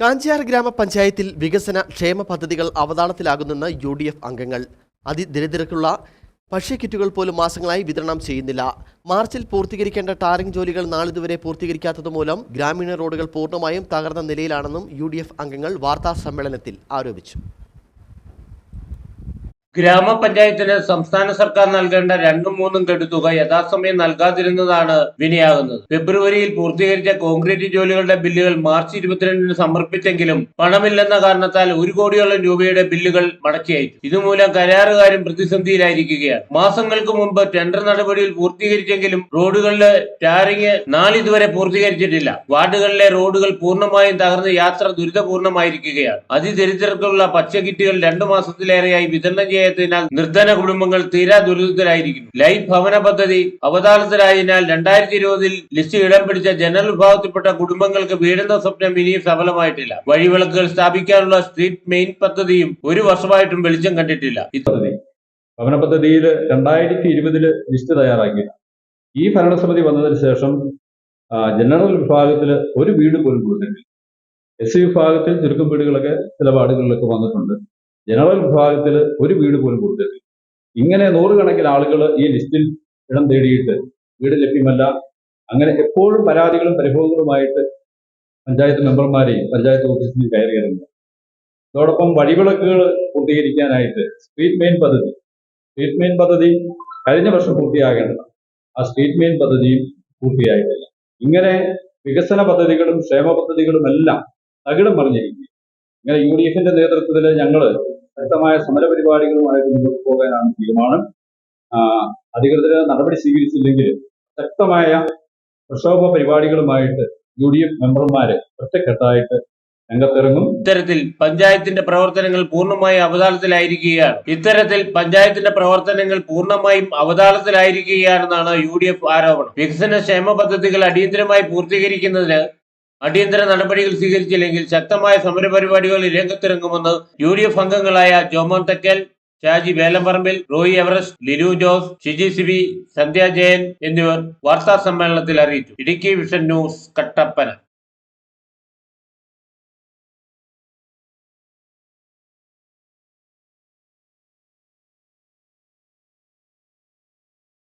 കാഞ്ചിയാർ ഗ്രാമപഞ്ചായത്തിൽ വികസന ക്ഷേമ പദ്ധതികൾ അവതാളത്തിലാകുന്നെന്ന് യു ഡി എഫ് അംഗങ്ങൾ. അതിദരിദ്രർക്കുള്ള ഭക്ഷ്യക്കിറ്റുകൾ പോലും മാസങ്ങളായി വിതരണം ചെയ്യുന്നില്ല. മാർച്ചിൽ പൂർത്തീകരിക്കേണ്ട ടാറിംഗ് ജോലികൾ നാളിതുവരെ പൂർത്തീകരിക്കാത്തതുമൂലം ഗ്രാമീണ റോഡുകൾ പൂർണമായും തകർന്ന നിലയിലാണെന്നും യു അംഗങ്ങൾ വാർത്താ സമ്മേളനത്തിൽ ആരോപിച്ചു. ഗ്രാമപഞ്ചായത്തിന് സംസ്ഥാന സർക്കാർ നൽകേണ്ട രണ്ടും മൂന്നും ഗഡു തുക യഥാസമയം നൽകാതിരുന്നതാണ് വിനയാകുന്നത്. ഫെബ്രുവരിയിൽ പൂർത്തീകരിച്ച കോൺക്രീറ്റ് ജോലികളുടെ ബില്ലുകൾ മാർച്ച് ഇരുപത്തിരണ്ടിന് സമർപ്പിച്ചെങ്കിലും പണമില്ലെന്ന കാരണത്താൽ ഒരു കോടിയോളം രൂപയുടെ ബില്ലുകൾ മടക്കി ഇതുമൂലം കരാറുകാരും പ്രതിസന്ധിയിലായിരിക്കുകയാണ്. മാസങ്ങൾക്ക് മുമ്പ് ടെൻഡർ നടപടിയിൽ പൂർത്തീകരിച്ചെങ്കിലും റോഡുകളിലെ ടാറിങ് നാളിതുവരെ പൂർത്തീകരിച്ചിട്ടില്ല. വാർഡുകളിലെ റോഡുകൾ പൂർണമായും തകർന്ന് യാത്ര ദുരിതപൂർണമായിരിക്കുകയാണ് അതിദരിദ്രർക്കുള്ള പച്ചക്കിറ്റുകൾ രണ്ടു മാസത്തിലേറെയായി വിതരണം ചെയ്യാത്തതിനാൽ നിർധന കുടുംബങ്ങൾ തീരാ ദുരിതത്തിലായിരിക്കുന്നു. ലൈഫ് ഭവന പദ്ധതി അവതാളത്തിലായതിനാൽ രണ്ടായിരത്തി ഇരുപതിൽ ലിസ്റ്റ് ഇടം പിടിച്ച ജനറൽ വിഭാഗത്തിൽപ്പെട്ട കുടുംബങ്ങൾക്ക് വീടെന്ന സ്വപ്നം ഇനിയും സഫലമായിട്ടില്ല. വഴിവിളക്കുകൾ സ്ഥാപിക്കാനുള്ള സ്ട്രീറ്റ് മെയിൻ പദ്ധതിയും ഒരു വർഷമായിട്ടും വെളിച്ചം കണ്ടിട്ടില്ല. ഭവന പദ്ധതിയിൽ രണ്ടായിരത്തി ഇരുപതിൽ ലിസ്റ്റ് തയ്യാറാക്കി ഈ ഭരണസമിതി വന്നതിന് ശേഷം ജനറൽ വിഭാഗത്തിൽ ഒരു വീട് പോലും കൊടുത്തിട്ടില്ല. എസ് സി വിഭാഗത്തിൽ ചുരുക്കം വീടുകളൊക്കെ ചില വാർഡുകളിലൊക്കെ വന്നിട്ടുണ്ട്. ജനറൽ വിഭാഗത്തിൽ ഒരു വീട് പോലും കൊടുത്തിട്ടില്ല. ഇങ്ങനെ നൂറുകണക്കിന് ആളുകൾ ഈ ലിസ്റ്റിൽ ഇടം തേടിയിട്ട് വീട് ലഭ്യമല്ല. അങ്ങനെ എപ്പോഴും പരാതികളും പരിഭവങ്ങളുമായിട്ട് പഞ്ചായത്ത് മെമ്പർമാരെയും പഞ്ചായത്ത് ഓഫീസിൽ കയറി ഇറങ്ങുന്നു അതോടൊപ്പം വഴിവിളക്കുകൾ പൂർത്തീകരിക്കാനായിട്ട് സ്ട്രീറ്റ് മെയിൻ പദ്ധതി. സ്ട്രീറ്റ് മെയിൻ പദ്ധതി കഴിഞ്ഞ വർഷം പൂർത്തിയാകേണ്ടതാണ്. ആ സ്ട്രീറ്റ് മെയിൻ പദ്ധതിയും പൂർത്തിയായിട്ടില്ല. ഇങ്ങനെ വികസന പദ്ധതികളും ക്ഷേമ പദ്ധതികളും എല്ലാം തകിടം പറഞ്ഞിരിക്കും ഇങ്ങനെ യു ഡി എഫിന്റെ നേതൃത്വത്തിൽ ഞങ്ങൾ ശക്തമായ സമരപരിപാടികളുമായിട്ട് മുന്നോട്ട് പോകാനാണ് തീരുമാനം. അധികൃതർ നടപടി സ്വീകരിച്ചില്ലെങ്കിൽ ശക്തമായ പ്രക്ഷോഭ പരിപാടികളുമായിട്ട് യു ഡി എഫ് മെമ്പർമാര് ഒറ്റക്കെട്ടായിട്ട് രംഗത്തിറങ്ങും. ഇത്തരത്തിൽ പഞ്ചായത്തിന്റെ പ്രവർത്തനങ്ങൾ പൂർണമായും അവതാളത്തിലായിരിക്കുകയാണ്. ഇത്തരത്തിൽ പഞ്ചായത്തിന്റെ പ്രവർത്തനങ്ങൾ പൂർണമായും അവതാളത്തിലായിരിക്കുകയാണെന്നാണ് യു ഡി എഫ് ആരോപണം. വികസന ക്ഷേമ പദ്ധതികൾ അടിയന്തരമായി പൂർത്തീകരിക്കുന്നതിന് അടിയന്തര നടപടികൾ സ്വീകരിച്ചില്ലെങ്കിൽ ശക്തമായ സമരപരിപാടികളിൽ രംഗത്തിറങ്ങുമെന്ന് യു ഡി എഫ് അംഗങ്ങളായ ജോമോൻ തക്കൽ ഷാജി വേലമ്പറമ്പിൽ റോയി എവറസ്റ്റ് ലിലു ജോസ് ഷിജി സിബി സന്ധ്യ ജയൻ എന്നിവർ വാർത്താ സമ്മേളനത്തിൽ അറിയിച്ചു. Idukki vision news Kattappana.